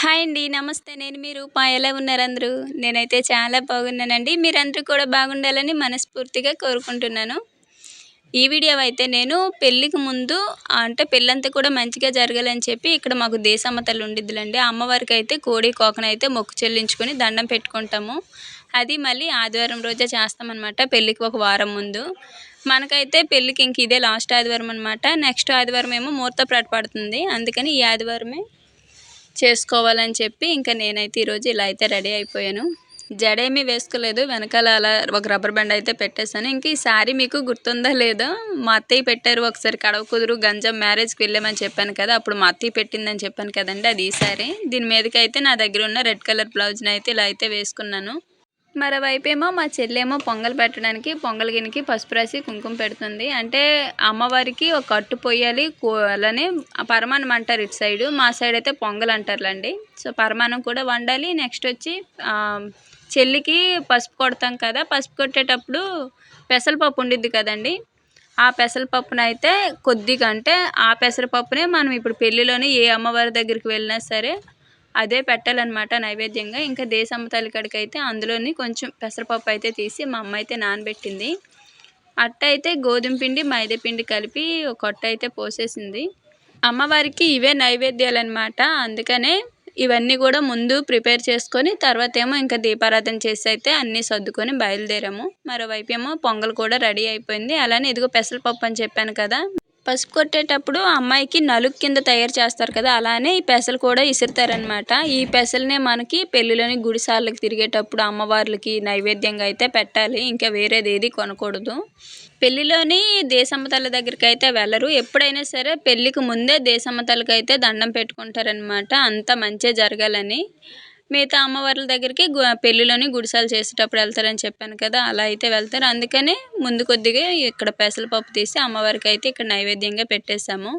Hi అండి. నమస్తే. నేను మీ రూపా. ఎలా ఉన్నారు అందరూ? నేనైతే చాలా బాగున్నానండి. మీరందరూ కూడా బాగుండాలని మనస్ఫూర్తిగా కోరుకుంటున్నాను. ఈ వీడియో అయితే నేను పెళ్ళికి ముందు అంటే పెళ్ళంతా కూడా మంచిగా జరగాలని చెప్పి ఇక్కడ మాకు దేశమ్మ తల్లి అమ్మవారికి అయితే కోడి కోకనైతే మొక్కు చెల్లించుకొని దండం పెట్టుకుంటాము. అది మళ్ళీ ఆదివారం రోజే చేస్తామన్నమాట పెళ్ళికి ఒక వారం ముందు. మనకైతే పెళ్ళికి ఇంక ఇదే లాస్ట్ ఆదివారం అనమాట నెక్స్ట్ ఆదివారం ఏమో ముహూర్త పడుతుంది. అందుకని ఈ ఆదివారమే చేసుకోవాలని చెప్పి ఇంకా నేనైతే ఈరోజు ఇలా అయితే రెడీ అయిపోయాను. జడేమీ వేసుకోలేదు వెనకాల అలా ఒక రబ్బర్ బ్యాండ్ అయితే పెట్టేశాను. ఇంక ఈ శారీ మీకు గుర్తుందా లేదో మా అత్తయ్య పెట్టారు ఒకసారి కడవ కుదురు గంజం మ్యారేజ్కి వెళ్ళామని చెప్పాను కదా అప్పుడు మా అత్తయ్య పెట్టిందని చెప్పాను కదండి అది ఈ శారీ దీని మీదకి అయితే నా దగ్గర ఉన్న రెడ్ కలర్ బ్లౌజ్ని అయితే ఇలా అయితే వేసుకున్నాను. మరోవైపేమో మా చెల్లేమో పొంగల్ పెట్టడానికి పొంగల్ గిన్నెకి పసుపు రాసి కుంకుమ పెడుతుంది. అంటే అమ్మవారికి ఒక కట్టు పొయ్యాలి అలానే పరమాన్నం అంటారు ఇటు సైడు. మా సైడ్ అయితే పొంగల్ అంటారులేండి. సో పరమాన్నం కూడా వండాలి. నెక్స్ట్ వచ్చి చెల్లికి పసుపు కొడతాం కదా. పసుపు కొట్టేటప్పుడు పెసరపప్పు ఉండిద్ది కదండి. ఆ పెసరపప్పునైతే అయితే కొద్దిగా అంటే ఆ పెసరపప్పునే మనం ఇప్పుడు పెళ్ళిలోనే ఏ అమ్మవారి దగ్గరికి వెళ్ళినా సరే అదే పెట్టాలన్నమాట నైవేద్యంగా. ఇంకా దేశమ్మ తల్లి కాడికి అయితే అందులోని కొంచెం పెసరపప్పు అయితే తీసి మా అమ్మ అయితే నానబెట్టింది. అట్ట అయితే గోధుమ పిండి మైదా పిండి కలిపి ఒక కొట్ట అయితే పోసేసింది. అమ్మవారికి ఇవే నైవేద్యాలు అనమాట అందుకనే ఇవన్నీ కూడా ముందు ప్రిపేర్ చేసుకొని తర్వాత ఏమో ఇంకా దీపారాధన చేసి అయితే అన్నీ సర్దుకొని బయలుదేరాము. మరోవైపు ఏమో పొంగల్ కూడా రెడీ అయిపోయింది. అలానే ఇదిగో పెసరపప్పు అని చెప్పాను కదా. పసుపు కొట్టేటప్పుడు అమ్మాయికి నలుగు కింద తయారు చేస్తారు కదా అలానే ఈ పెసలు కూడా ఇసురుతారనమాట ఈ పెసలనే మనకి పెళ్ళిలోని గుడిసార్లకు తిరిగేటప్పుడు అమ్మవార్లకి నైవేద్యంగా అయితే పెట్టాలి ఇంకా వేరేది ఏది కొనకూడదు. పెళ్ళిలోని దేశమ్మ దగ్గరికి అయితే వెళ్ళరు. ఎప్పుడైనా సరే పెళ్ళికి ముందే దేశమ్మ అయితే దండం పెట్టుకుంటారనమాట అంత మంచిగా జరగాలని. మిగతా అమ్మవార్ల దగ్గరికి గు పెళ్ళిలోని గుడిసాలు చేసేటప్పుడు వెళ్తారని చెప్పాను కదా అలా అయితే వెళ్తారు. అందుకనే ముందు కొద్దిగా ఇక్కడ పెసరపప్పు తీసి అమ్మవారికి అయితే ఇక్కడ నైవేద్యంగా పెట్టేశాము.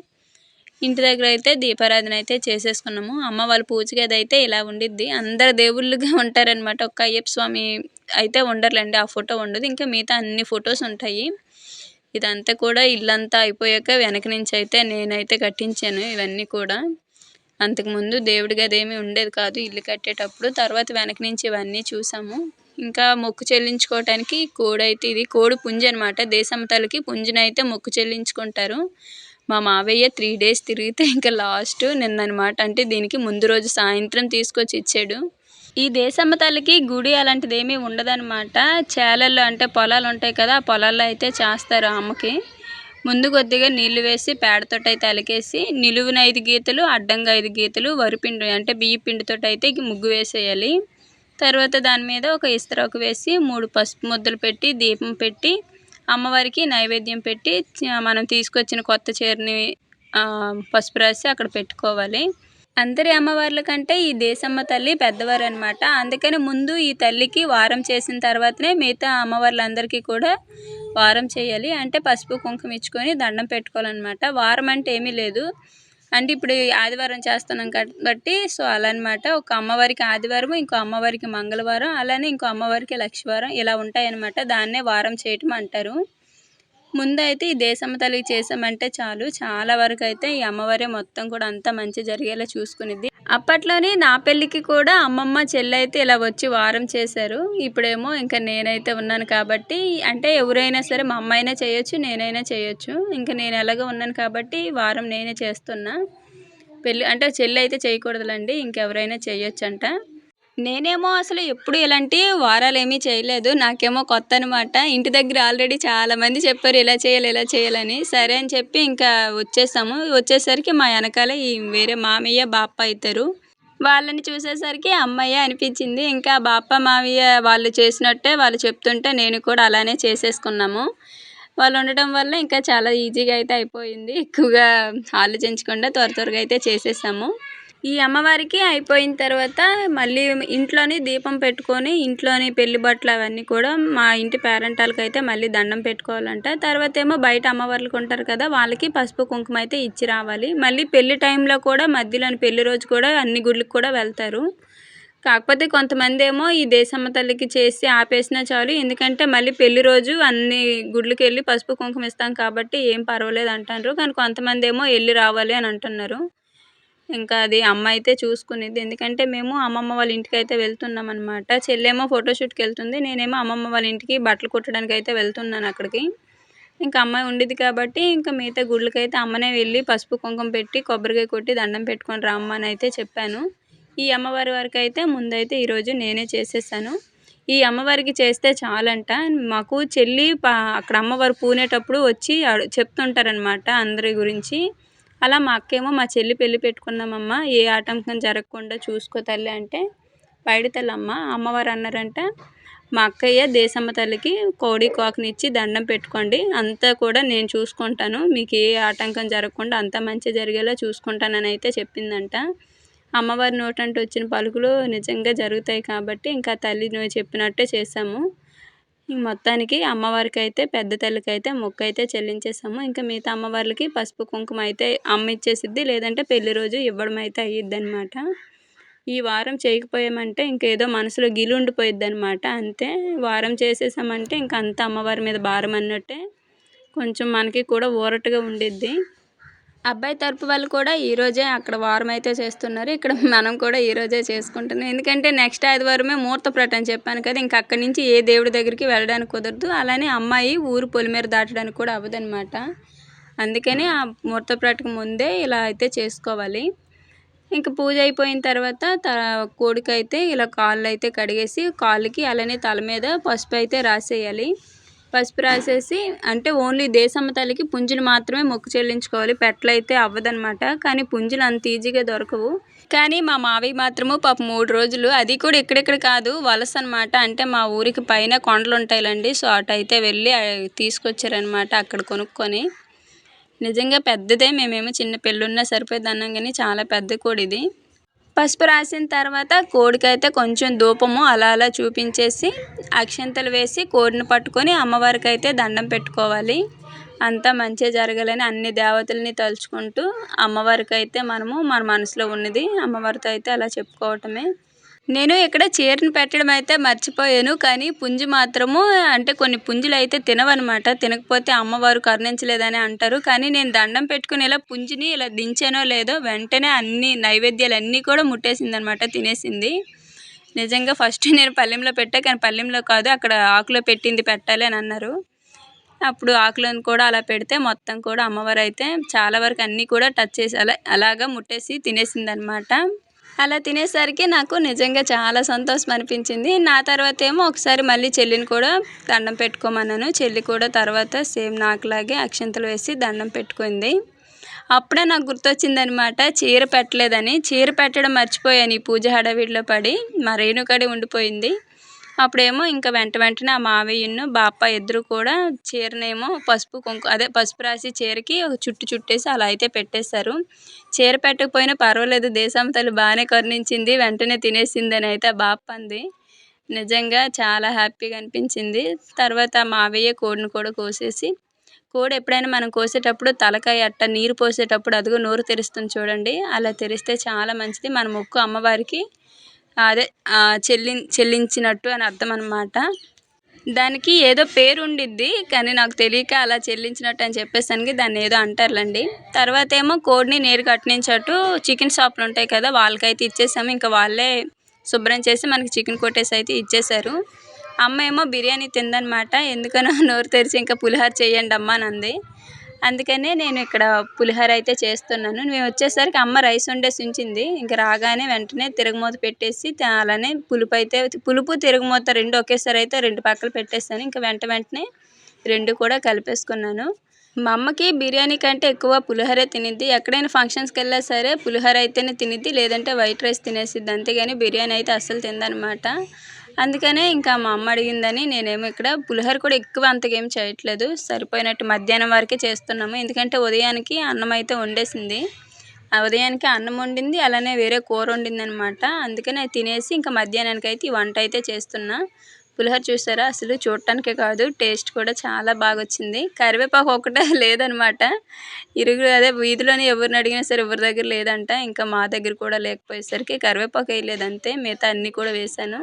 ఇంటి దగ్గర అయితే దీపారాధన అయితే చేసేసుకున్నాము. అమ్మ వాళ్ళ పూజ గది అయితే ఇలా ఉండిద్ది. అందరు దేవుళ్ళుగా ఉంటారనమాట ఒక్క అయ్యప్ప స్వామి అయితే ఉండర్లేండి ఆ ఫోటో ఉండదు. ఇంకా మిగతా అన్ని ఫొటోస్ ఉంటాయి. ఇదంతా కూడా ఇల్లంతా అయిపోయాక వెనక నుంచి అయితే నేనైతే కట్టించాను ఇవన్నీ కూడా. అంతకుముందు దేవుడి గది ఏమీ ఉండేది కాదు. ఇల్లు కట్టేటప్పుడు తర్వాత వెనక నుంచి ఇవన్నీ చూసాము. ఇంకా మొక్కు చెల్లించుకోవటానికి కోడి అయితే ఇది కోడి పుంజు అనమాట దేశం తలకి పుంజునైతే మొక్కు చెల్లించుకుంటారు. మా మావయ్య త్రీ డేస్ తిరిగితే ఇంకా లాస్ట్ నిన్ననమాట అంటే దీనికి ముందు రోజు సాయంత్రం తీసుకొచ్చి ఇచ్చాడు. ఈ దేశమ్మ తల్లికి గుడి అలాంటిది ఏమీ ఉండదనమాట చేలల్లో అంటే పొలాలు ఉంటాయి కదా ఆ పొలాల్లో అయితే చేస్తారు అమ్మకి. ముందు కొద్దిగా నీళ్ళు వేసి పేడతోటి అయితే అలికేసి నిలువున ఐదు గీతలు అడ్డంగా ఐదు గీతలు వరిపిండి అంటే బియ్య పిండితో అయితే ముగ్గు వేసేయాలి. తర్వాత దాని మీద ఒక ఇస్త్రాకు వేసి మూడు పసుపు ముద్దలు పెట్టి దీపం పెట్టి అమ్మవారికి నైవేద్యం పెట్టి మనం తీసుకొచ్చిన కొత్త చీరని పసుపు రాసి అక్కడ పెట్టుకోవాలి. అందరి అమ్మవార్ల కంటే ఈ దేశమ్మ తల్లి పెద్దవారు అనమాట అందుకని ముందు ఈ తల్లికి వారం చేసిన తర్వాతనే మిగతా అమ్మవార్లందరికీ కూడా వారం చేయాలి. అంటే పసుపు కుంకుమ ఇచ్చుకొని దండం పెట్టుకోవాలన్నమాట. వారం అంటే ఏమీ లేదు. అంటే ఇప్పుడు ఆదివారం చేస్తున్నాం కాబట్టి సో అలా అనమాట ఒక అమ్మవారికి ఆదివారం ఇంకో అమ్మవారికి మంగళవారం అలానే ఇంకో అమ్మవారికి లక్షవారం ఇలా ఉంటాయన్నమాట. దాన్నే వారం చేయటం అంటారు. ముందైతే ఈ దేశమ్మ తల్లికి చేసామంటే చాలు. చాలా వరకు అయితే ఈ అమ్మవారే మొత్తం కూడా అంతా మంచి జరిగేలా చూసుకునేది అప్పట్లోనే నా పెళ్ళికి కూడా అమ్మమ్మ చెల్లి అయితే ఇలా వచ్చి వారం చేశారు. ఇప్పుడేమో ఇంకా నేనైతే ఉన్నాను కాబట్టి అంటే ఎవరైనా సరే మా అమ్మ అయినా చేయొచ్చు నేనైనా చేయొచ్చు. ఇంకా నేను ఎలాగో ఉన్నాను కాబట్టి వారం నేనే చేస్తున్నా. పెళ్ళి అంటే చెల్లి అయితే చేయకూడదులండి ఇంకెవరైనా చేయొచ్చు అంట నేనేమో అసలు ఎప్పుడు ఇలాంటి వారాలు ఏమీ చేయలేదు. నాకేమో కొత్త అనమాట ఇంటి దగ్గర ఆల్రెడీ చాలామంది చెప్పారు ఇలా చేయాలి ఇలా చేయాలని. సరే అని చెప్పి ఇంకా వచ్చేసాము. వచ్చేసరికి మా వెనకాల ఈ వేరే మామయ్య బాప్ప అవుతారు వాళ్ళని చూసేసరికి అమ్మయ్య అనిపించింది. ఇంకా బాప్ప మామయ్య వాళ్ళు చేసినట్టే వాళ్ళు చెప్తుంటే నేను కూడా అలానే చేసేసుకున్నాము. వాళ్ళు ఉండటం వల్ల ఇంకా చాలా ఈజీగా అయితే అయిపోయింది. ఎక్కువగా ఆలోచించకుండా త్వర త్వరగా అయితే చేసేసాము. ఈ అమ్మవారికి అయిపోయిన తర్వాత మళ్ళీ ఇంట్లోని దీపం పెట్టుకొని ఇంట్లోని పెళ్ళి బట్టలు అవన్నీ కూడా మా ఇంటి పేరెంటాలకి అయితే మళ్ళీ దండం పెట్టుకోవాలంట. తర్వాత ఏమో బయట అమ్మవార్లకు ఉంటారు కదా వాళ్ళకి పసుపు కుంకుమ అయితే ఇచ్చి రావాలి. మళ్ళీ పెళ్ళి టైంలో కూడా మధ్యలోని పెళ్ళి రోజు కూడా అన్ని గుళ్ళకి కూడా వెళ్తారు. కాకపోతే కొంతమంది ఏమో ఈ దేశమ్మ తల్లికి చేసి ఆపేసినా చాలు. ఎందుకంటే మళ్ళీ పెళ్ళి రోజు అన్ని గుడ్లకి వెళ్ళి పసుపు కుంకుమ ఇస్తాం కాబట్టి ఏం పర్వాలేదు అంటారు. కానీ కొంతమంది ఏమో వెళ్ళి రావాలి అని అంటున్నారు. ఇంకా అది అమ్మ అయితే చూసుకునేది. ఎందుకంటే మేము అమ్మమ్మ వాళ్ళ ఇంటికి అయితే వెళ్తున్నాం అనమాట చెల్లేమో ఫోటోషూట్కి వెళ్తుంది. నేనేమో అమ్మమ్మ వాళ్ళ ఇంటికి బట్టలు కుట్టడానికి అయితే వెళ్తున్నాను అక్కడికి. ఇంకా అమ్మాయి ఉండేది కాబట్టి ఇంకా మిగతా గుళ్ళకైతే అమ్మనే వెళ్ళి పసుపు కుంకుమ పెట్టి కొబ్బరికాయ కొట్టి దండం పెట్టుకొని రమ్మని అయితే చెప్పాను. ఈ అమ్మవారి వరకు అయితే ముందైతే ఈరోజు నేనే చేసేసాను ఈ అమ్మవారికి చేస్తే చాలంట. మాకు చెల్లి అక్కడ అమ్మవారు పూనేటప్పుడు వచ్చి చెప్తుంటారనమాట అందరి గురించి. అలా మా అక్కేమో మా చెల్లి పెళ్ళి పెట్టుకున్నామమ్మ ఏ ఆటంకం జరగకుండా చూసుకో తల్లి అంటే పైడి తల్లమ్మ అమ్మవారు అన్నారంట. మా అక్కయ్య దేశమ్మ తల్లికి కోడి కోకనిచ్చి దండం పెట్టుకోండి అంతా కూడా నేను చూసుకుంటాను. మీకు ఏ ఆటంకం జరగకుండా అంతా మంచి జరిగేలా చూసుకుంటానని అయితే చెప్పిందంట. అమ్మవారి నోటంటే వచ్చిన పలుకులు నిజంగా జరుగుతాయి కాబట్టి ఇంకా తల్లి నువ్వు చెప్పినట్టే చేసాము మొత్తానికి అమ్మవారికి అయితే పెద్ద తల్లికి అయితే మొక్క అయితే చెల్లించేసాము. ఇంకా మిగతా అమ్మవార్లకి పసుపు కుంకుమ అయితే అమ్మ ఇచ్చేసిద్ది లేదంటే పెళ్ళి రోజు ఇవ్వడం అయితే అయ్యిద్ది అనమాట ఈ వారం చేయకపోయామంటే ఇంకేదో మనసులో గిలు ఉండిపోయిద్ది అనమాట అంతే వారం చేసేసామంటే ఇంక అంత అమ్మవారి మీద భారం అన్నట్టే కొంచెం మనకి కూడా ఊరటగా ఉండిద్ది. అబ్బాయి తరపు వాళ్ళు కూడా ఈరోజే అక్కడ వారం అయితే చేస్తున్నారు. ఇక్కడ మనం కూడా ఈరోజే చేసుకుంటున్నాం. ఎందుకంటే నెక్స్ట్ ఆదివారమే ముహూర్త ప్రటం చెప్పాను కదా ఇంక అక్కడి నుంచి ఏ దేవుడి దగ్గరికి వెళ్ళడానికి కుదరదు. అలానే అమ్మాయి ఊరు పొలిమేర దాటడానికి కూడా అవ్వదనమాట అందుకని ఆ ముహూర్త ప్రటకు ముందే ఇలా అయితే చేసుకోవాలి. ఇంక పూజ అయిపోయిన తర్వాత త కోడికైతే ఇలా కాళ్ళు అయితే కడిగేసి కాళ్ళకి అలానే తల మీద పసుపు అయితే రాసేయాలి. పసుపు రాసేసి అంటే ఓన్లీ దేశమ్మ తల్లికి పుంజులు మాత్రమే మొక్కు చెల్లించుకోవాలి. పెట్టలైతే అవ్వదనమాట కానీ పుంజులు అంత ఈజీగా దొరకవు. కానీ మా మావి మాత్రము పాప మూడు రోజులు అది కూడా ఇక్కడిక్కడ కాదు వలస అనమాట అంటే మా ఊరికి పైన కొండలు ఉంటాయిలండి. సో అటు అయితే వెళ్ళి తీసుకొచ్చారనమాట అక్కడ కొనుక్కొని. నిజంగా పెద్దదే మేమేమో చిన్న పెళ్ళున్నా సరిపోయేది అన్నాం కానీ చాలా పెద్ద కోడి ఇది. పసుపు రాసిన తర్వాత కోడికైతే కొంచెం ధూపము అలా అలా చూపించేసి అక్షంతలు వేసి కోడిని పట్టుకొని అమ్మవారికి అయితే దండం పెట్టుకోవాలి. అంతా మంచిగా జరగాలని అన్ని దేవతల్ని తలుచుకుంటూ అమ్మవారికి అయితే మనము మన మనసులో ఉన్నది అమ్మవారితో అయితే అలా చెప్పుకోవటమే. నేను ఇక్కడ చీరను పెట్టడం అయితే మర్చిపోయాను కానీ పుంజు మాత్రము అంటే కొన్ని పుంజులు అయితే తినవన్నమాట తినకపోతే అమ్మవారు కరుణించలేదని అంటారు. కానీ నేను దండం పెట్టుకుని ఇలా పుంజుని ఇలా దించానో లేదో వెంటనే అన్ని నైవేద్యాలు అన్నీ కూడా ముట్టేసింది అనమాట తినేసింది. నిజంగా ఫస్ట్ నేను పల్లెంలో పెట్టా కానీ పల్లెంలో కాదు అక్కడ ఆకులో పెట్టింది పెట్టాలి అని అన్నారు. అప్పుడు ఆకులను కూడా అలా పెడితే మొత్తం కూడా అమ్మవారు అయితే చాలా వరకు అన్నీ కూడా టచ్ చేసి అలా అలాగా ముట్టేసి తినేసింది అనమాట అలా తినేసరికి నాకు నిజంగా చాలా సంతోషం అనిపించింది నా తర్వాత ఏమో ఒకసారి మళ్ళీ చెల్లిని కూడా దండం పెట్టుకోమన్నాను. చెల్లి కూడా తర్వాత సేమ్ నాకులాగే అక్షంతలు వేసి దండం పెట్టుకుంది. అప్పుడే నాకు గుర్తొచ్చిందనమాట చీర పెట్టలేదని. చీర పెట్టడం మర్చిపోయాను ఈ పూజ హడావిడిలో పడి. మా రేణుకడి ఉండిపోయింది. అప్పుడేమో ఇంకా వెంట వెంటనే ఆ మావయ్యను బాప ఇద్దరు కూడా చీరనేమో పసుపు కుంకు అదే పసుపు రాసి చీరకి ఒక చుట్టు చుట్టేసి అలా అయితే పెట్టేశారు. చీర పెట్టకపోయినా పర్వాలేదు దేశం తల్లి బాగానే కరుణించింది వెంటనే తినేసిందని అయితే బాప అంది. నిజంగా చాలా హ్యాపీగా అనిపించింది. తర్వాత మావయ్య కోడిని కూడా కోసేసి కోడి ఎప్పుడైనా మనం కోసేటప్పుడు తలకాయ అట్ట నీరు పోసేటప్పుడు అదిగో నోరు తెరుస్తుంది చూడండి అలా తెరిస్తే చాలా మంచిది. మన మొక్కు అమ్మవారికి అదే చెల్లి చెల్లించినట్టు అని అర్థం అనమాట దానికి ఏదో పేరు ఉండిద్ది కానీ నాకు తెలియక అలా చెల్లించినట్టు అని చెప్పేసానికి దాన్ని ఏదో అంటారులేండి. తర్వాత ఏమో కోడిని నేరు కట్టించట్టు చికెన్ షాప్లు ఉంటాయి కదా వాళ్ళకైతే ఇచ్చేసాము. ఇంకా వాళ్ళే శుభ్రం చేసి మనకి చికెన్ కొట్టేసి అయితే ఇచ్చేసారు అమ్మ ఏమో బిర్యానీ తిందనమాట ఎందుకనో నోరు తెరిచి ఇంకా పులిహోర చేయండి అమ్మ అని అంది. అందుకనే నేను ఇక్కడ పులిహోర అయితే చేస్తున్నాను. మేము వచ్చేసరికి అమ్మ రైస్ వండేసి ఉంచింది ఇంక రాగానే వెంటనే తిరగమూత పెట్టేసి అలానే పులుపు అయితే పులుపు తిరగమూత రెండు ఒకేసారి అయితే రెండు పక్కలు పెట్టేస్తాను. ఇంకా వెంట వెంటనే రెండు కూడా కలిపేసుకున్నాను. మా అమ్మకి బిర్యానీ కంటే ఎక్కువ పులిహోర తినిద్ది. ఎక్కడైనా ఫంక్షన్స్కి వెళ్ళా సరే పులిహోర అయితేనే తినిద్ది. లేదంటే వైట్ రైస్ తినేసిద్ది. అంతేగాని బిర్యానీ అయితే అస్సలు తిందనమాట. అందుకనే ఇంకా మా అమ్మ అడిగిందని నేనేమో ఇక్కడ పులిహోర కూడా ఎక్కువ అంతగేం చేయట్లేదు. సరిపోయినట్టు మధ్యాహ్నం వరకే చేస్తున్నాము. ఎందుకంటే ఉదయానికి అన్నం అయితే వండేసింది. ఆ ఉదయానికి అన్నం వండింది అలానే వేరే కూర వండింది అనమాట అందుకని తినేసి ఇంకా మధ్యాహ్నానికి అయితే ఈ వంట అయితే చేస్తున్నా. పులిహోర చూసారా? అసలు చూడటానికే కాదు టేస్ట్ కూడా చాలా బాగా వచ్చింది కరివేపాకు ఒకటే లేదనమాట ఇరుగు అదే వీధిలోని ఎవరిని అడిగినా సరే ఎవరి దగ్గర లేదంట. ఇంకా మా దగ్గర కూడా లేకపోయేసరికి కరివేపాకు వేయలేదంతే. మిగతా అన్నీ కూడా వేశాను.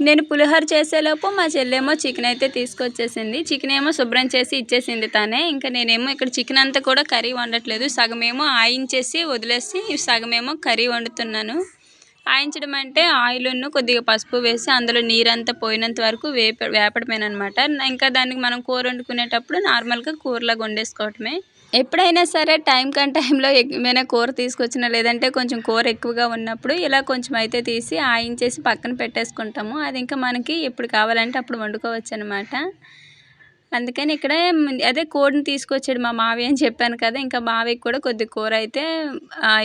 నేను పులిహోర చేసేలోపు మా చెల్లేమో చికెన్ అయితే తీసుకొచ్చేసింది. చికెన్ ఏమో శుభ్రం చేసి ఇచ్చేసింది తానే. ఇంకా నేనేమో ఇక్కడ చికెన్ అంతా కూడా కర్రీ వండట్లేదు. సగమేమో ఆయించేసి వదిలేసి సగమేమో కర్రీ వండుతున్నాను. ఆయించడం అంటే ఆయిల్ను కొద్దిగా పసుపు వేసి అందులో నీరంతా పోయినంత వరకు వేప వేపడమేనమాట ఇంకా దానికి మనం కూర వండుకునేటప్పుడు నార్మల్గా కూరలాగా వండేసుకోవటమే. ఎప్పుడైనా సరే టైం కన్ టైంలో ఏమైనా కూర తీసుకొచ్చినా లేదంటే కొంచెం కూర ఎక్కువగా ఉన్నప్పుడు ఇలా కొంచెం అయితే తీసి ఆయించేసి పక్కన పెట్టేసుకుంటాము. అది ఇంకా మనకి ఎప్పుడు కావాలంటే అప్పుడు వండుకోవచ్చు అనమాట అందుకని ఇక్కడ అదే కోడిని తీసుకొచ్చాడు మా మావి అని చెప్పాను కదా ఇంకా మావికి కూడా కొద్ది కూర అయితే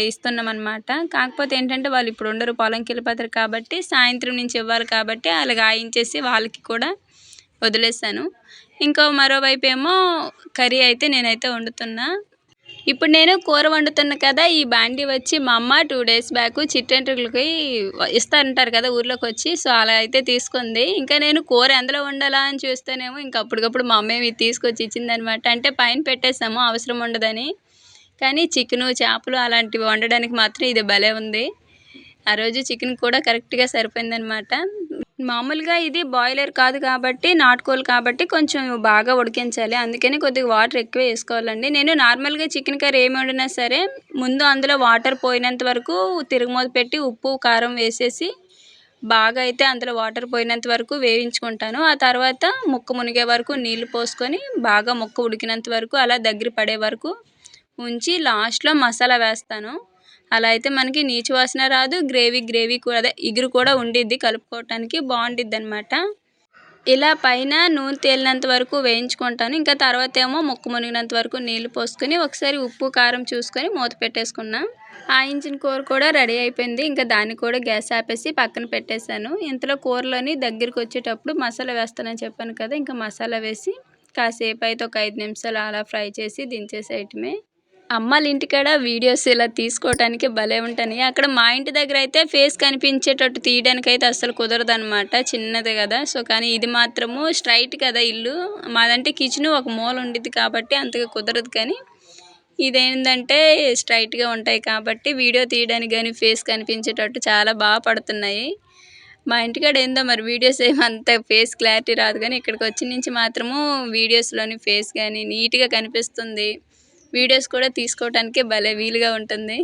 ఇస్తున్నాం అనమాట కాకపోతే ఏంటంటే వాళ్ళు ఇప్పుడు ఉండరు పొలంకి వెళ్ళిపోతారు కాబట్టి సాయంత్రం నుంచి ఇవ్వాలి కాబట్టి అలాగ ఆయించేసి వాళ్ళకి కూడా వదిలేసాను. ఇంకో మరోవైపు ఏమో కర్రీ అయితే నేనైతే వండుతున్నా. ఇప్పుడు నేను కూర వండుతున్నా కదా ఈ బాండీ వచ్చి మా అమ్మ టూ డేస్ బ్యాక్ చిట్టెంట్రులకి ఇస్తారంటారు కదా ఊర్లోకి వచ్చి సో అలా అయితే తీసుకుంది. ఇంకా నేను కూర ఎందులో వండాలా అని చూస్తేనేమో ఇంకా అప్పటికప్పుడు మా అమ్మ ఇది తీసుకొచ్చి ఇచ్చిందనమాట అంటే పైన పెట్టేసాము అవసరం ఉండదని. కానీ చికెను చేపలు అలాంటివి వండడానికి మాత్రం ఇది భలే ఉంది. ఆ రోజు చికెన్ కూడా కరెక్ట్గా సరిపోయిందనమాట మామూలుగా ఇది బాయిలర్ కాదు కాబట్టి నాటుకోలు కాబట్టి కొంచెం బాగా ఉడికించాలి. అందుకని కొద్దిగా వాటర్ ఎక్కువ వేసుకోవాలండి. నేను నార్మల్గా చికెన్ కర్రీ ఏమి వండినా సరే ముందు అందులో వాటర్ పోయినంత వరకు తిరుగుమూత పెట్టి ఉప్పు కారం వేసేసి బాగా అయితే అందులో వాటర్ పోయినంత వరకు వేయించుకుంటాను. ఆ తర్వాత ముక్క మునిగే వరకు నీళ్ళు పోసుకొని బాగా ముక్క ఉడికినంత వరకు అలా దగ్గర పడే వరకు ఉంచి లాస్ట్లో మసాలా వేస్తాను. అలా అయితే మనకి నీచు వాసన రాదు గ్రేవీ గ్రేవీ కూడా అదే ఇగురు కూడా ఉండిద్ది కలుపుకోవటానికి బాగుండిద్ది అనమాట ఇలా పైన నూనె తేలినంత వరకు వేయించుకుంటాను. ఇంకా తర్వాత ఏమో ముక్కు మునిగినంత వరకు నీళ్ళు పోసుకొని ఒకసారి ఉప్పు కారం చూసుకొని మూత పెట్టేసుకున్నా. ఆయించిన కూర కూడా రెడీ అయిపోయింది. ఇంకా దాన్ని కూడా గ్యాస్ ఆపేసి పక్కన పెట్టేశాను. ఇంతలో కూరలోని దగ్గరికి వచ్చేటప్పుడు మసాలా వేస్తానని చెప్పాను కదా ఇంకా మసాలా వేసి కాసేపు అయితే ఒక ఐదు నిమిషాలు అలా ఫ్రై చేసి దించేసేయటమే. అమ్మాళ్ళ ఇంటికాడ వీడియోస్ ఇలా తీసుకోవటానికి భలే ఉంటాయి. అక్కడ మా ఇంటి దగ్గర అయితే ఫేస్ కనిపించేటట్టు తీయడానికి అయితే అస్సలు కుదరదు అనమాట చిన్నది కదా. సో కానీ ఇది మాత్రము స్ట్రైట్ కదా ఇల్లు. మాదంటే కిచెన్ ఒక మూల ఉండిద్ది కాబట్టి అంతగా కుదరదు కానీ ఇదేంటంటే స్ట్రైట్గా ఉంటాయి కాబట్టి వీడియో తీయడానికి కానీ ఫేస్ కనిపించేటట్టు చాలా బాగా పడుతున్నాయి. మా ఇంటికాడ ఏందో మరి వీడియోస్ ఏమంత ఫేస్ క్లారిటీ రాదు కానీ ఇక్కడికి వచ్చిన నుంచి మాత్రము వీడియోస్లోని ఫేస్ కానీ నీట్గా కనిపిస్తుంది. వీడియోస్ కూడా తీసుకోవటానికి భలే వీలుగా ఉంటుంది.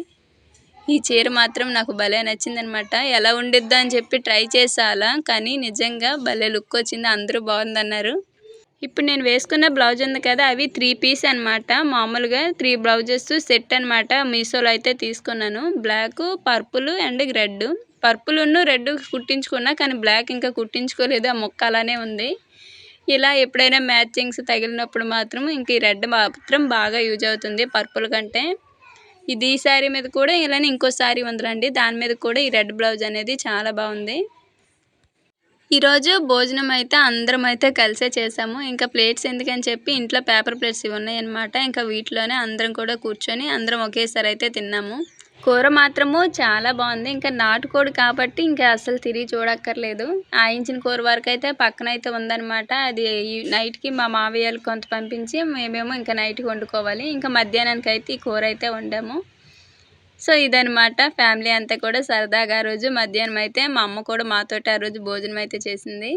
ఈ చీర మాత్రం నాకు భలే నచ్చిందనమాట. ఎలా ఉండిద్దా అని చెప్పి ట్రై చేసాలా కానీ నిజంగా భలే లుక్ వచ్చింది. అందరూ బాగుందన్నారు. ఇప్పుడు నేను వేసుకున్న బ్లౌజ్ ఉంది కదా అవి త్రీ పీస్ అనమాట మామూలుగా త్రీ బ్లౌజెస్ సెట్ అనమాట మీషోలో అయితే తీసుకున్నాను. Black purple and red. Purple red కుట్టించుకున్నా కానీ బ్లాక్ ఇంకా కుట్టించుకోలేదు. ఆ మొక్క అలానే ఉంది. ఇలా ఎప్పుడైనా మ్యాచింగ్స్ తగిలినప్పుడు మాత్రం ఇంక ఈ రెడ్ మాత్రం బాగా యూజ్ అవుతుంది పర్పుల్ కంటే. ఇది ఈ శారీ మీద కూడా ఇలానే ఇంకో శారీ ఉందిరండి దాని మీద కూడా ఈ రెడ్ బ్లౌజ్ అనేది చాలా బాగుంది. ఈరోజు భోజనం అయితే అందరం అయితే కలిసే చేసాము ఇంకా ప్లేట్స్ ఎందుకని చెప్పి ఇంట్లో పేపర్ ప్లేట్స్ ఇవి ఉన్నాయన్నమాట ఇంకా వీటిలోనే అందరం కూడా కూర్చొని అందరం ఒకేసారి అయితే తిన్నాము. కూర మాత్రము చాలా బాగుంది. ఇంకా నాటుకోడి కాబట్టి ఇంకా అసలు తిరిగి చూడక్కర్లేదు. ఆయించిన కూర వరకు అయితే పక్కన అయితే ఉందన్నమాట. అది నైట్కి మా మావయ్యలు కొంత పంపించి మేమేమో ఇంకా నైట్కి వండుకోవాలి. ఇంకా మధ్యాహ్నానికి అయితే ఈ కూర అయితే వండాము. సో ఇదనమాట ఫ్యామిలీ అంతా కూడా సరదాగా ఆ రోజు మధ్యాహ్నం అయితే మా అమ్మ కూడా మాతోటి ఆ రోజు భోజనం అయితే చేసింది.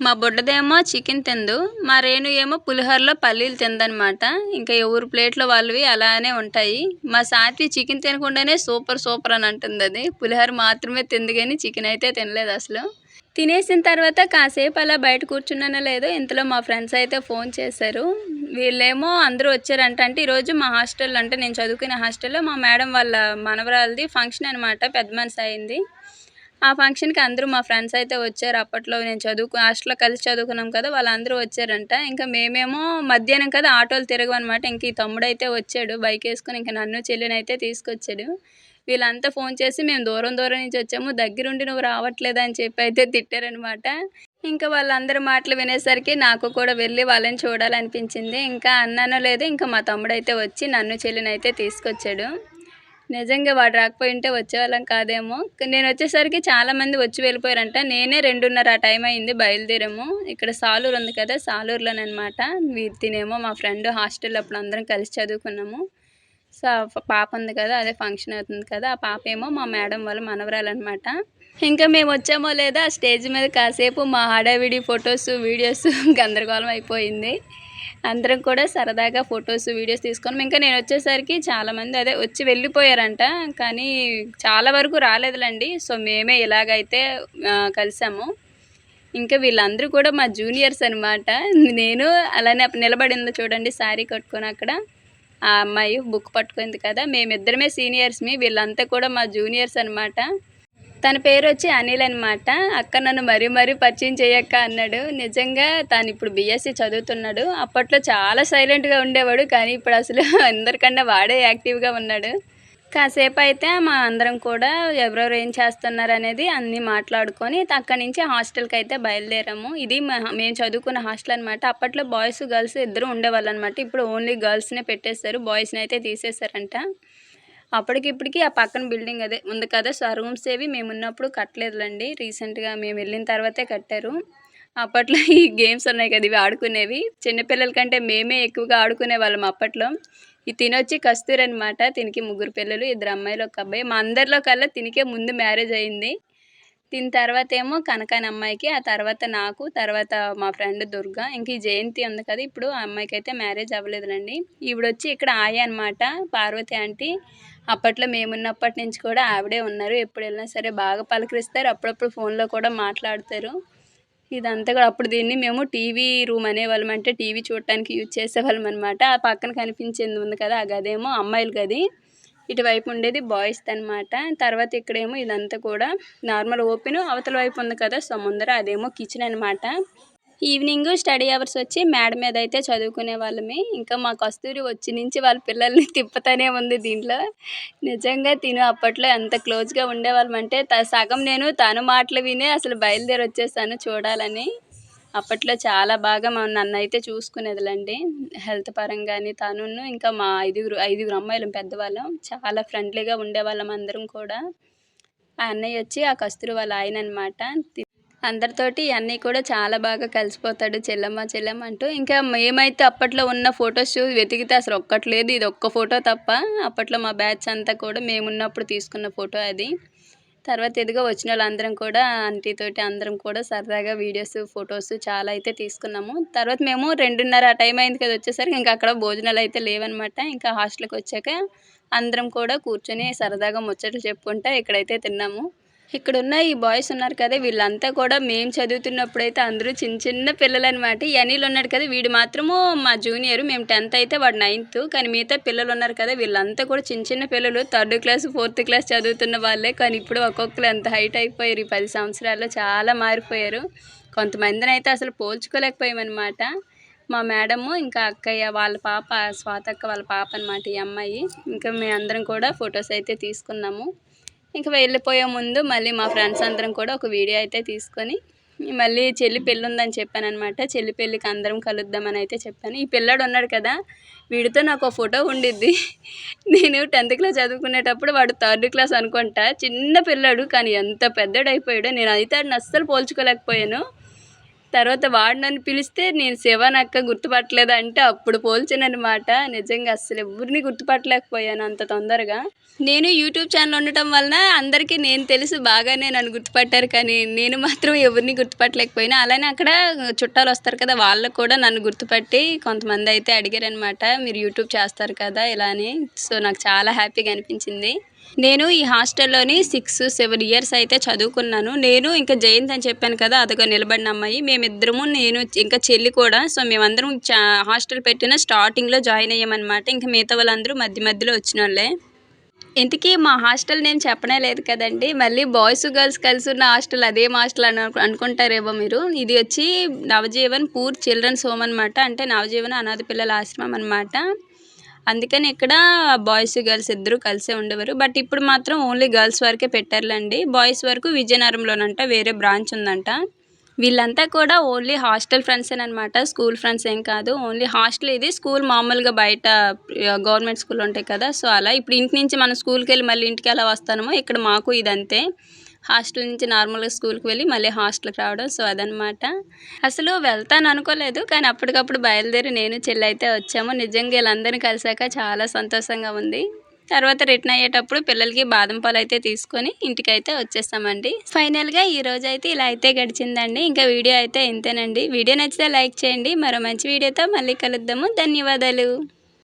మా బుడ్డదేమో చికెన్ తిందు మా రేణు ఏమో పులిహోరలో పల్లీలు తిందనమాట. ఇంకా ఎవరు ప్లేట్లో వాళ్ళవి అలానే ఉంటాయి. మా సాత్వి చికెన్ తినకుండానే సూపర్ సూపర్ అని అంటుంది అది పులిహోర మాత్రమే తింది కానీ చికెన్ అయితే తినలేదు అసలు. తినేసిన తర్వాత కాసేపు అలా బయట కూర్చున్నానో లేదో ఇంతలో మా ఫ్రెండ్స్ అయితే ఫోన్ చేశారు. వీళ్ళేమో అందరూ వచ్చారంట అంటే ఈరోజు మా హాస్టల్ అంటే నేను చదువుకునే హాస్టల్లో మా మేడం వాళ్ళ మనవరాలది ఫంక్షన్ అనమాట పెద్ద మనసు అయింది. ఆ ఫంక్షన్కి అందరూ మా ఫ్రెండ్స్ అయితే వచ్చారు అప్పట్లో. నేను చదువుకు హాస్టల్లో కలిసి చదువుకున్నాం కదా వాళ్ళందరూ వచ్చారంట. ఇంకా మేమేమో మధ్యాహ్నం కదా ఆటోలు తిరగమనమాట ఇంక ఈ తమ్ముడు అయితే వచ్చాడు బైక్ వేసుకొని ఇంకా నన్ను చెల్లిని అయితే తీసుకొచ్చాడు. వీళ్ళంతా ఫోన్ చేసి మేము దూరం దూరం నుంచి వచ్చాము. దగ్గరుండి నువ్వు రావట్లేదు అని చెప్పి అయితే తిట్టారనమాట ఇంకా వాళ్ళందరి మాటలు వినేసరికి నాకు కూడా వెళ్ళి వాళ్ళని చూడాలనిపించింది. ఇంకా అన్నానో లేదు ఇంకా మా తమ్ముడు అయితే వచ్చి నన్ను చెల్లిని అయితే తీసుకొచ్చాడు. నిజంగా వాడు రాకపోయి ఉంటే వచ్చేవాళ్ళం కాదేమో. నేను వచ్చేసరికి చాలామంది వచ్చి వెళ్ళిపోయారంట. నేనే రెండున్నర ఆ టైం అయింది బయలుదేరాము. ఇక్కడ సాలూరు ఉంది కదా సాలూరులోనమాట తినేమో మా ఫ్రెండ్ హాస్టల్ అప్పుడు అందరం కలిసి చదువుకున్నాము. సో పాప ఉంది కదా అదే ఫంక్షన్ అవుతుంది కదా ఆ పాప ఏమో మా మేడం వాళ్ళ మనవరాలు అనమాట ఇంకా మేము వచ్చామో లేదా ఆ స్టేజ్ మీద కాసేపు మా హడావిడి ఫొటోస్ వీడియోస్ గందరగోళం అయిపోయింది. అందరం కూడా సరదాగా ఫొటోస్ వీడియోస్ తీసుకొని ఇంకా నేను వచ్చేసరికి చాలామంది అదే వచ్చి వెళ్ళిపోయారంట కానీ చాలా వరకు రాలేదులండి. సో మేమే ఇలాగైతే కలిసాము. ఇంకా వీళ్ళందరూ కూడా మా జూనియర్స్ అనమాట నేను అలానే నిలబడింది చూడండి శారీ కట్టుకొని అక్కడ. ఆ అమ్మాయి బుక్ పట్టుకుంది కదా మేమిద్దరమే సీనియర్స్మి వీళ్ళంతా కూడా మా జూనియర్స్ అనమాట తన పేరు వచ్చి అనిల్ అనమాట అక్క నన్ను మరీ మరీ పరిచయం చేయక్క అన్నాడు. నిజంగా తను ఇప్పుడు బీఎస్సీ చదువుతున్నాడు. అప్పట్లో చాలా సైలెంట్గా ఉండేవాడు కానీ ఇప్పుడు అసలు అందరికన్నా వాడే యాక్టివ్గా ఉన్నాడు. కాసేపు అయితే మా అందరం కూడా ఎవరెవరు ఏం చేస్తున్నారు అనేది అన్నీ మాట్లాడుకొని అక్కడి నుంచి హాస్టల్కి అయితే బయలుదేరాము. ఇది మేము చదువుకున్న హాస్టల్ అనమాట అప్పట్లో బాయ్స్ గర్ల్స్ ఇద్దరు ఉండేవాళ్ళు అనమాట ఇప్పుడు ఓన్లీ గర్ల్స్నే పెట్టేశారు. బాయ్స్ని అయితే తీసేశారంట. అప్పటికి ఇప్పటికి ఆ పక్కన బిల్డింగ్ అదే ఉంది కదా. సో ఆ రూమ్స్ ఏవి మేము ఉన్నప్పుడు కట్టలేదులండి. రీసెంట్గా మేము వెళ్ళిన తర్వాతే కట్టారు. అప్పట్లో ఈ గేమ్స్ ఉన్నాయి కదా ఇవి ఆడుకునేవి. చిన్నపిల్లల కంటే మేమే ఎక్కువగా ఆడుకునే వాళ్ళం అప్పట్లో. ఈ తినొచ్చి కస్తూరి అనమాట తినికి ముగ్గురు పిల్లలు ఇద్దరు అమ్మాయిలు ఒక అబ్బాయి. మా అందరిలో కల్లా తినికే ముందు మ్యారేజ్ అయింది. దీని తర్వాత ఏమో కనకాని అమ్మాయికి ఆ తర్వాత నాకు తర్వాత మా ఫ్రెండ్ దుర్గా ఇంక ఈ జయంతి ఉంది కదా ఇప్పుడు ఆ అమ్మాయికి అయితే మ్యారేజ్ అవ్వలేదులండి. ఈవిడ వచ్చి ఇక్కడ ఆయ అనమాట పార్వతి ఆంటీ. అప్పట్లో మేమున్నప్పటి నుంచి కూడా ఆవిడే ఉన్నారు. ఎప్పుడు వెళ్ళినా సరే బాగా పలకరిస్తారు. అప్పుడప్పుడు ఫోన్లో కూడా మాట్లాడతారు. ఇదంతా కూడా అప్పుడు దీన్ని మేము టీవీ రూమ్ అనేవాళ్ళం. అంటే టీవీ చూడటానికి యూజ్ చేసేవాళ్ళం అనమాట ఆ పక్కన కనిపించింది ఉంది కదా ఆ గదేమో అమ్మాయిల గది. ఇటువైపు ఉండేది బాయ్స్ అనమాట తర్వాత ఇక్కడేమో ఇదంతా కూడా నార్మల్ ఓపెన్ అవతల వైపు ఉంది కదా సో ముందర అదేమో కిచెన్ అనమాట ఈవినింగ్ స్టడీ అవర్స్ వచ్చి మేడ మీద అయితే చదువుకునే వాళ్ళమే. ఇంకా మా కస్తూరి వచ్చి నుంచి వాళ్ళ పిల్లల్ని తిప్పుతానే ఉంది దీంట్లో. నిజంగా తిను అప్పట్లో ఎంత క్లోజ్గా ఉండేవాళ్ళం అంటే త- సగం నేను తను మాటలు వినే అసలు బయలుదేరి వచ్చేసాను చూడాలని. అప్పట్లో చాలా బాగా మా నన్ను అయితే చూసుకునేదిలేండి. హెల్త్ పరంగాని తనును ఇంకా మా ఐదుగురు ఐదుగురు అమ్మాయిలం పెద్దవాళ్ళం. చాలా ఫ్రెండ్లీగా ఉండేవాళ్ళం అందరం కూడా. ఆ అన్నయ్య వచ్చి ఆ కస్తూరి వాళ్ళ ఆయన అనమాట అందరితోటి అన్నయ్య కూడా చాలా బాగా కలిసిపోతాడు. చెల్లమ్మ చెల్లమ్మ అంటూ ఇంకా మేమైతే అప్పట్లో ఉన్న ఫొటోస్ వెతికితే అసలు ఒక్కట్లేదు ఇది ఒక్క ఫోటో తప్ప అప్పట్లో మా బ్యాచ్ అంతా కూడా మేమున్నప్పుడు తీసుకున్న ఫోటో అది. తర్వాత ఎదుగో వచ్చిన వాళ్ళందరం కూడా ఆంటీ తోటి అందరం కూడా సరదాగా వీడియోస్ ఫొటోస్ చాలా అయితే తీసుకున్నాము. తర్వాత మేము రెండున్నర ఆ టైం అయింది కదా వచ్చేసరికి ఇంకా అక్కడ భోజనాలు అయితే లేవనమాట ఇంకా హాస్టల్కి వచ్చాక అందరం కూడా కూర్చొని సరదాగా ముచ్చట్లు చెప్పుకుంటా ఇక్కడైతే తిన్నాము. ఇక్కడ ఉన్న ఈ బాయ్స్ ఉన్నారు కదా వీళ్ళంతా కూడా మేము చదువుతున్నప్పుడు అయితే అందరూ చిన్న చిన్న పిల్లలు అనమాట ఎనీలు ఉన్నాడు కదా వీడు మాత్రము మా జూనియర్ మేము టెన్త్ అయితే వాడు నైన్త్. కానీ మిగతా పిల్లలు ఉన్నారు కదా వీళ్ళంతా కూడా చిన్న చిన్న పిల్లలు థర్డ్ క్లాస్ ఫోర్త్ క్లాస్ చదువుతున్న వాళ్ళే. కానీ ఇప్పుడు ఒక్కొక్కరు ఎంత హైట్ అయిపోయారు ఈ పది సంవత్సరాల్లో చాలా మారిపోయారు. కొంతమందిని అయితే అసలు పోల్చుకోలేకపోయామన్నమాట. మా మేడము ఇంకా అక్కయ్య వాళ్ళ పాప స్వాతక్క వాళ్ళ పాప అనమాట ఈ అమ్మాయి. ఇంకా మేమందరం కూడా ఫొటోస్ అయితే తీసుకున్నాము. ఇంకా వెళ్ళిపోయే ముందు మళ్ళీ మా ఫ్రెండ్స్ అందరం కూడా ఒక వీడియో అయితే తీసుకొని మళ్ళీ చెల్లి పెళ్ళి ఉందని చెప్పాను అనమాట చెల్లి పెళ్ళికి అందరం కలుద్దామని అయితే చెప్పాను. ఈ పిల్లాడు ఉన్నాడు కదా వీడితో నాకు ఫోటో ఉండిద్ది. నేను టెన్త్ క్లాస్ చదువుకునేటప్పుడు వాడు థర్డ్ క్లాస్ అనుకుంటా. చిన్న పిల్లాడు కానీ ఎంత పెద్దడైపోయాడో నేను అయితే వాడిని పోల్చుకోలేకపోయాను. తర్వాత వాడు నన్ను పిలిస్తే నేను శివన్ అక్క గుర్తుపట్టలేదు అంటే అప్పుడు పోల్చానమాట నిజంగా అస్సలు ఎవరిని గుర్తుపట్టలేకపోయాను అంత తొందరగా. నేను యూట్యూబ్ ఛానల్ ఉండటం వలన అందరికీ నేను తెలుసు బాగానే నన్ను గుర్తుపట్టారు కానీ నేను మాత్రం ఎవరిని గుర్తుపట్టలేకపోయినా. అలానే అక్కడ చుట్టాలు వస్తారు కదా వాళ్ళకు కూడా నన్ను గుర్తుపట్టి కొంతమంది అయితే అడిగారనమాట మీరు యూట్యూబ్ చేస్తారు కదా ఇలా అని సో నాకు చాలా హ్యాపీగా అనిపించింది. నేను ఈ హాస్టల్లోని సిక్స్ సెవెన్ ఇయర్స్ అయితే చదువుకున్నాను. నేను ఇంకా జయంత్ అని చెప్పాను కదా అదొక నిలబడిన అమ్మాయి. మేమిద్దరము నేను ఇంకా చెల్లి కూడా సో మేమందరం చా హాస్టల్ పెట్టిన స్టార్టింగ్లో జాయిన్ అయ్యామన్నమాట. ఇంకా మిగతా వాళ్ళందరూ మధ్య మధ్యలో వచ్చిన వాళ్ళే ఇంతకీ మా హాస్టల్ నేను చెప్పనే లేదు కదండి. మళ్ళీ బాయ్స్ గర్ల్స్ కలిసి ఉన్న హాస్టల్ అదే హాస్టల్ అని అనుకుంటారేమో మీరు. ఇది వచ్చి నవజీవన్ పూర్ చిల్డ్రన్స్ హోమ్ అనమాట అంటే నవజీవన్ అనాథ పిల్లల ఆశ్రమం అనమాట అందుకని ఇక్కడ బాయ్స్ గర్ల్స్ ఇద్దరు కలిసే ఉండేవారు. బట్ ఇప్పుడు మాత్రం ఓన్లీ గర్ల్స్ వరకే పెట్టారులేండి. బాయ్స్ వరకు విజయనగరంలోనంట వేరే బ్రాంచ్ ఉందంట. వీళ్ళంతా కూడా ఓన్లీ హాస్టల్ ఫ్రెండ్స్ అనమాట స్కూల్ ఫ్రెండ్స్ ఏం కాదు. ఓన్లీ హాస్టల్ ఇది. స్కూల్ మామూలుగా బయట గవర్నమెంట్ స్కూల్ ఉంటాయి కదా. సో అలా ఇప్పుడు ఇంటి నుంచి మనం స్కూల్కి వెళ్ళి మళ్ళీ ఇంటికి ఎలా వస్తామో ఇక్కడ మాకు ఇదంతే. హాస్టల్ నుంచి నార్మల్గా స్కూల్కి వెళ్ళి మళ్ళీ హాస్టల్కి రావడం సో అదనమాట అసలు వెళ్తాను అనుకోలేదు కానీ అప్పటికప్పుడు బయలుదేరి నేను చెల్లి అయితే వచ్చాము. నిజంగా వీళ్ళందరినీ కలిసాక చాలా సంతోషంగా ఉంది. తర్వాత రిటర్న్ అయ్యేటప్పుడు పిల్లలకి బాదం పాలు అయితే తీసుకొని ఇంటికైతే వచ్చేస్తామండి. ఫైనల్గా ఈ రోజు అయితే ఇలా అయితే గడిచిందండి. ఇంకా వీడియో అయితే ఇంతేనండి. వీడియో నచ్చితే లైక్ చేయండి. మరో మంచి వీడియోతో మళ్ళీ కలుద్దాము. ధన్యవాదాలు.